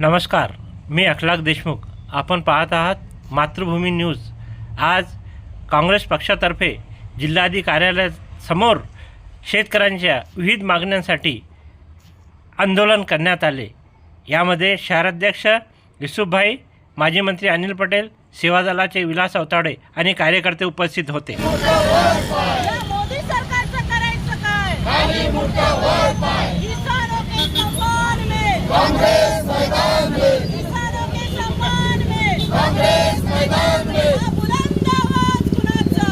नमस्कार मी अखलाक देशमुख. आपण पाहत आहात मातृभूमी न्यूज. आज काँग्रेस पक्षातर्फे जिल्हाधिकारी कार्यालयासमोर शेतकऱ्यांच्या विविध मागण्यांसाठी आंदोलन करण्यात आले. यामध्ये शहराध्यक्ष युसुफभाई माजी मंत्री अनिल पटेल सेवा दलाचे विलास अवताडे आणि कार्यकर्ते उपस्थित होते या मोदी सरकारचं करायचं काय किसानों के सम्मान में किसानों के सम्मान में हा बुलंद आवाज कुणाचा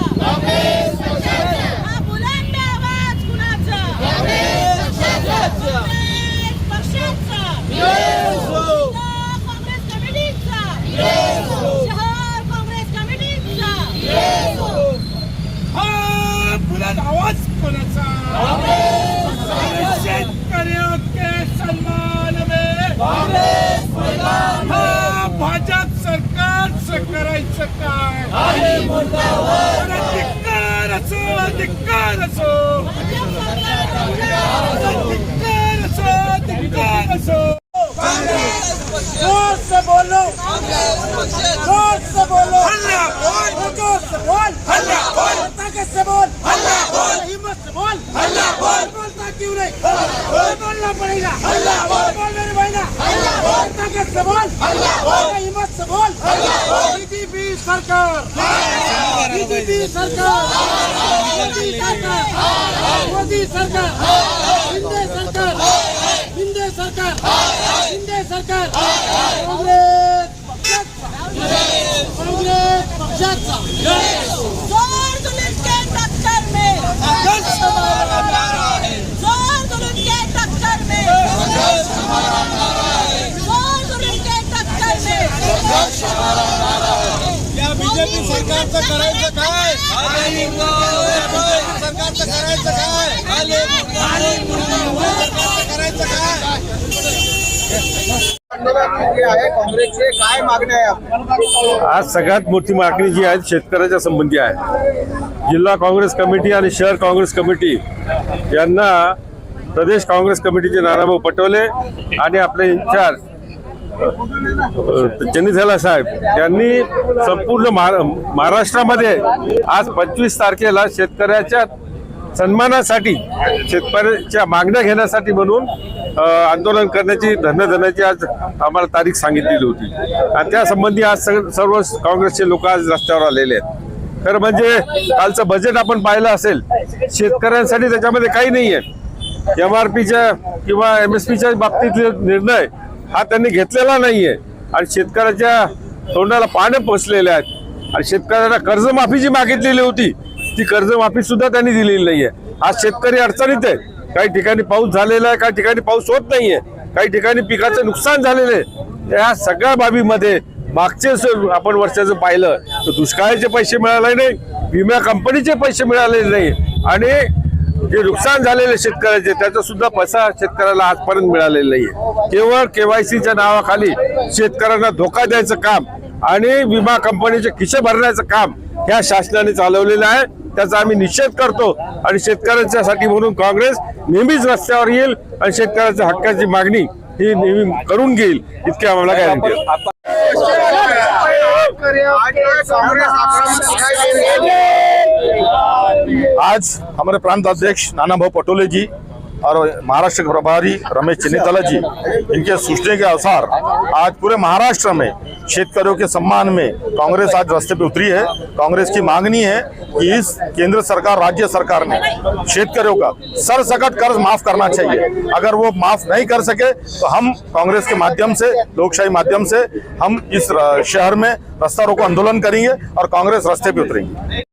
हा बुलंद आवाज कुणाचा काँग्रेस पक्षाचा जिल्हा काँग्रेस कमिटीचा शहर काँग्रेस कमिटीचा हा बुलंद आवाज कोणाचा शेतकऱ्यों के सम्मान में हा भाजप सरकारचं करायचं काय अरे धिक्कार असो धिक्कार असो धिक्कार असो धिक्कार असो जोर से बोलो जोर से बोलो हल्ला बोल जोर से बोल हल्ला बोल ताकत से बोल हल्ला बोल हिम्मत से बोल हल्ला बोल बोलता क्यों नहीं बोलना पड़ेगा हल्ला बोल बोल मेरे भाई ना हल्ला बोल ताकत से बोल हल्ला बोल हिम्मत से बोल हल्ला सरकार! बीजेपी सरकार! मोदी सरकार! मोदी सरकार! शिंदे सरकार! शिंदे सरकार! शिंदे सरकार! काँग्रेस पक्षाचा काँग्रेस पक्षाचा जोर जुलूस के टक्कर में जोर जुलूस के टक्कर में जोर जुलूस के टक्कर में या बीजेपी सरकारचं करायचं काय? सरकारचं करायचं काय सरकारचं करायचं काय? काँग्रेसचे काय मागण्या आहे आपल्या? आज सगळ्यात मोठी मागणी जी आहे शेतकऱ्याच्या संबंधी आहे. जिल्हा काँग्रेस कमिटी आणि शहर काँग्रेस कमिटी यांना प्रदेश काँग्रेस कमिटीचे नानाभाऊ पटोले आणि आपले इन्चार्ज चन्नी झाला साहेब. यांनी संपूर्ण महाराष्ट्रामध्ये आज पंचवीस तारखेला शेतकऱ्याच्या सन्मानासाठी शेतकऱ्याच्या मागण्या घेण्यासाठी म्हणून आंदोलन करण्याची धरणं देण्याची आज आम्हाला तारीख सांगितलेली होती. आणि त्यासंबंधी आज सग- सर्व काँग्रेसचे लोक आज रस्त्यावर आलेले आहेत. खरं म्हणजे कालचं बजेट आपण पाहिलं असेल शेतकऱ्यांसाठी त्याच्यामध्ये काही नाही आहे एम आर पीच्या किंवा एम एस पीच्या बाबतीतले निर्णय हा त्यांनी घेतलेला नाहीये. आणि शेतकऱ्याच्या तोंडाला पाने पोचलेले आहेत. आणि शेतकऱ्यांना कर्जमाफी जी मागितलेली होती. ती कर्जमाफी सुद्धा त्यांनी दिलेली नाहीये. आज शेतकरी अडचणीत आहे. काही ठिकाणी पाऊस झालेला आहे काही ठिकाणी पाऊस होत नाहीये. काही ठिकाणी पिकाचं नुकसान झालेलं आहे. ह्या सगळ्या बाबीमध्ये मागचे आपण वर्षाचं पाहिलं तर दुष्काळाचे पैसे मिळाले नाही विमा कंपनीचे पैसे मिळाले नाही. आणि जे नुकसान झालेले शेतकऱ्याचे त्याचा सुद्धा पैसा शेतकऱ्याला आजपर्यंत मिळालेला नाहीये. केवळ केवायसीच्या नावाखाली शेतकऱ्यांना धोका द्यायचं काम आणि विमा कंपनीचे खिसे भरण्याचं काम ह्या शासनाने चालवलेलं आहे. त्याचा आम्ही निषेध करतो आणि शेतकऱ्यांच्यासाठी म्हणून काँग्रेस नेहमीच रस्त्यावर येईल आणि शेतकऱ्याच्या हक्काची मागणी ही नेहमी करून घेईल. इतके आम्हाला गॅरंटी काय म्हणते आज हमारे प्रांत अध्यक्ष नाना भाऊ पटोले जी और महाराष्ट्र के प्रभारी रमेश चिन्नीतला जी, इनके सूचने के अनुसार आज पूरे महाराष्ट्र में शेतकरियों के सम्मान में कांग्रेस आज रास्ते पे उतरी है। कांग्रेस की मांगनी है कि इस केंद्र सरकार, राज्य सरकार ने शेतकरियों का सरसकट कर्ज माफ़ करना चाहिए। अगर वो माफ़ नहीं कर सके तो हम कांग्रेस के माध्यम से, लोकशाही माध्यम से, हम इस शहर में रास्ता रोको, आंदोलन करेंगे और कांग्रेस रास्ते पे उतरेंगे।